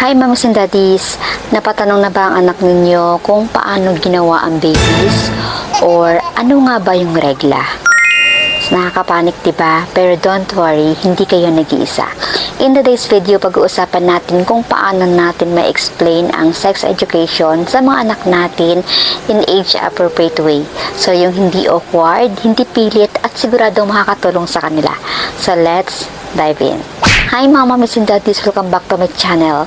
Hi mamas and daddies, napatanong na ba ang anak ninyo kung paano ginawa ang babies? Or ano nga ba yung regla? Nakakapanik diba? Pero don't worry, hindi kayo nag-iisa. In today's video, pag-uusapan natin kung paano natin ma-explain ang sex education sa mga anak natin in age-appropriate way. So, yung hindi awkward, hindi pilit, at siguradong makakatulong sa kanila. So, let's dive in. Hi mga mamis and daddies, welcome back to my channel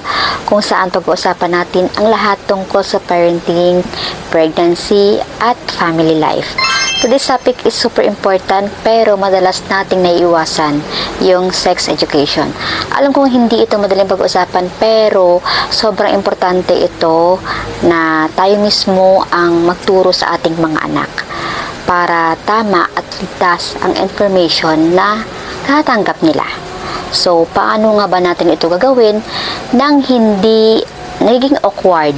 kung saan pag-uusapan natin ang lahat tungkol sa parenting, pregnancy, at family life. Today's topic is super important pero madalas nating naiiwasan yung sex education. Alam kong hindi ito madaling pag-usapan pero sobrang importante ito na tayo mismo ang magturo sa ating mga anak para tama at ligtas ang information na tatanggap nila. So, paano nga ba natin ito gagawin nang hindi nagiging awkward?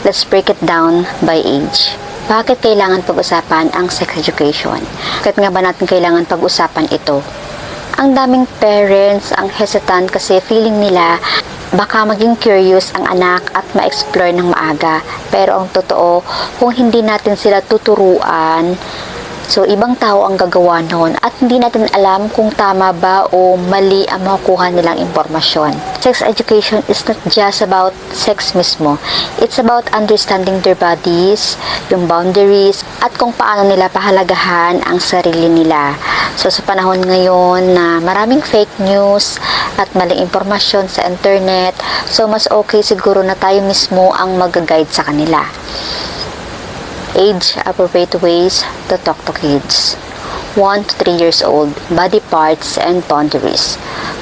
Let's break it down by age. Bakit kailangan pag-usapan ang sex education? Bakit nga ba natin kailangan pag-usapan ito? Ang daming parents ang hesitant kasi feeling nila baka maging curious ang anak at ma-explore ng maaga. Pero ang totoo, kung hindi natin sila tuturuan, So, ibang tao ang gagawa noon at hindi natin alam kung tama ba o mali ang makukuha nilang impormasyon. Sex education is not just about sex mismo. It's about understanding their bodies, yung boundaries, at kung paano nila pahalagahan ang sarili nila. So, sa panahon ngayon na maraming fake news at maling impormasyon sa internet, so mas okay siguro na tayo mismo ang mag-guide sa kanila age appropriate ways to talk to kids. 1 to 3 years old, body parts and boundaries.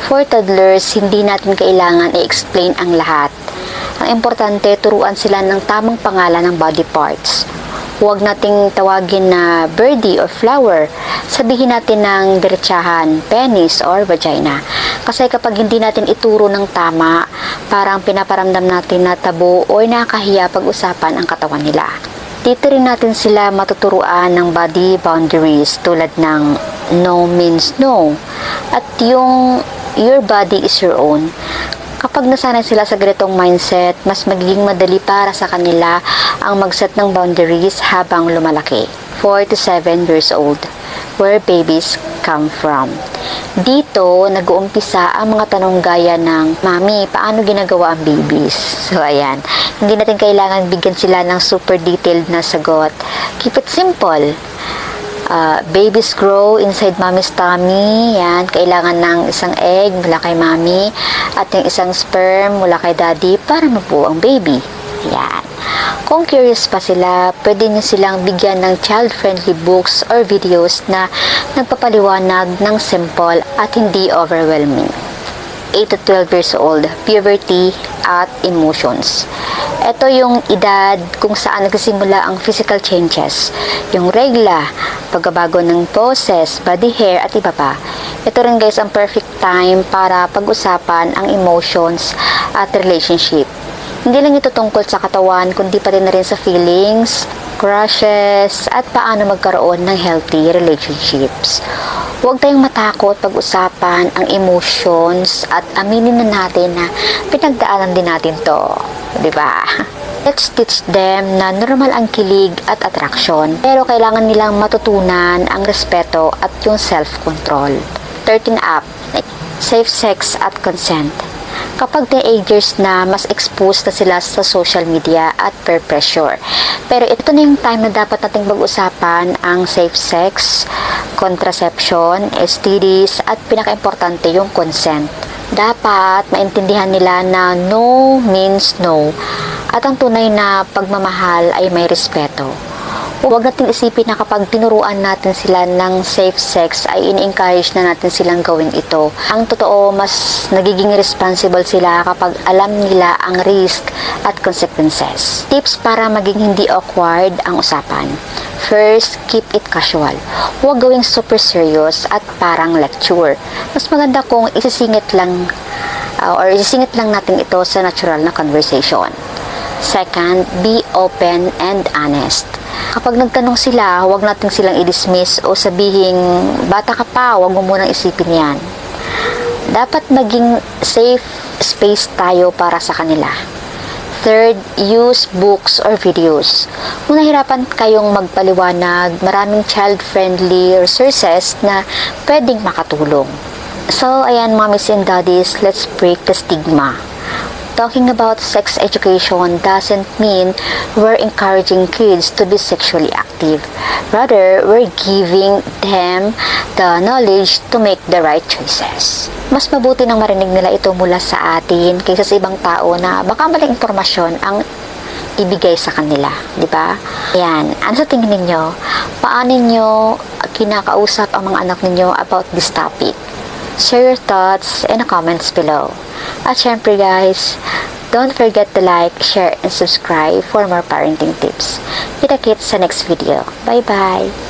For toddlers, hindi natin kailangan i-explain ang lahat. Ang importante, turuan sila ng tamang pangalan ng body parts. Huwag nating tawagin na birdie or flower. Sabihin natin ng diretsahan, penis or vagina. Kasi kapag hindi natin ituro ng tama, parang pinaparamdam natin na tabo o nakahiya pag-usapan ang katawan nila. Dito rin natin sila matuturuan ng body boundaries tulad ng no means no at yung your body is your own. Kapag nasanay sila sa ganitong mindset, mas magiging madali para sa kanila ang mag-set ng boundaries habang lumalaki. 4 to 7 years old, where babies come from. Dito, nag-uumpisa ang mga tanong gaya ng, Mami, paano ginagawa ang babies? So, ayan. Hindi natin kailangan bigyan sila ng super detailed na sagot. Keep it simple. Uh, babies grow inside mommy's tummy. Yan. Kailangan ng isang egg mula kay mommy at yung isang sperm mula kay daddy para mabuo ang baby. Yan. Kung curious pa sila, pwede nyo silang bigyan ng child-friendly books or videos na nagpapaliwanag ng simple at hindi overwhelming. 8 to 12 years old, puberty at emotions. Ito yung edad kung saan nagsisimula ang physical changes, yung regla, pagbabago ng poses, body hair at iba pa. Ito rin guys ang perfect time para pag-usapan ang emotions at relationship. Hindi lang ito tungkol sa katawan, kundi pati na rin sa feelings, crushes, at paano magkaroon ng healthy relationships. Huwag tayong matakot pag-usapan ang emotions at aminin na natin na pinagdaanan din natin to. Ba? Let's teach them na normal ang kilig at attraction, pero kailangan nilang matutunan ang respeto at yung self-control. 13 up, safe sex at consent. Kapag teenagers na, mas exposed na sila sa social media at peer pressure. Pero ito na yung time na dapat nating pag-usapan ang safe sex, contraception, STDs, at pinaka-importante yung consent. Dapat maintindihan nila na no means no at ang tunay na pagmamahal ay may respeto. Huwag natin isipin na kapag tinuruan natin sila ng safe sex ay in-encourage na natin silang gawin ito. Ang totoo, mas nagiging responsible sila kapag alam nila ang risk at consequences. Tips para maging hindi awkward ang usapan. First, keep it casual. Huwag gawing super serious at parang lecture. Mas maganda kung isisingit lang uh, or isisingit lang natin ito sa natural na conversation. Second, be open and honest. Kapag nagtanong sila, huwag natin silang i-dismiss o sabihin, bata ka pa, huwag mo munang isipin yan. dapat maging safe space tayo para sa kanila. Third, use books or videos. Kung nahirapan kayong magpaliwanag, maraming child-friendly resources na pwedeng makatulong. So, ayan, mommies and daddies, let's break the stigma. Talking about sex education doesn't mean we're encouraging kids to be sexually active. Rather, we're giving them the knowledge to make the right choices. Mas mabuti nang marinig nila ito mula sa atin kaysa sa ibang tao na baka maling impormasyon ang ibigay sa kanila, di ba? Yan, ano sa tingin ninyo? Paano ninyo kinakausap ang mga anak ninyo about this topic? Share your thoughts in the comments below. At syempre guys, don't forget to like, share, and subscribe for more parenting tips. Kita-kits sa next video. Bye-bye!